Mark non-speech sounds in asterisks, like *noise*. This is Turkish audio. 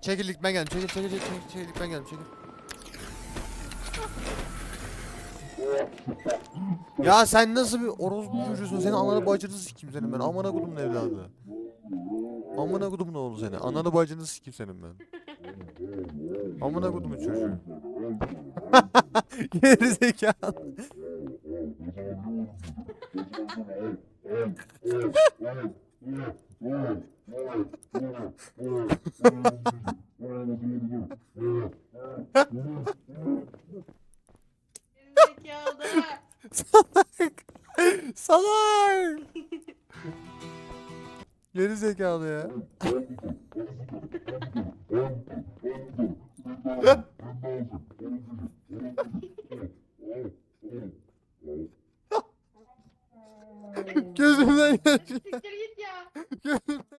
Çekil ilk ben geldim. Çekil çekil çekil çekil, çekil ilk ben geldim. Çekil. Ya sen nasıl bir orospu çocuğusun? Senin ananı bacını sikeyim senin ben. Amına kodumun evladı. Amına kodumun oğlu seni. Ananı bacını sikeyim senin ben. Amına kodumun çocuğu. *laughs* Geri zekalı. *laughs* Salak. Salak. Geri zekalı ya. *laughs* Gözümden yaş. Siktir git ya.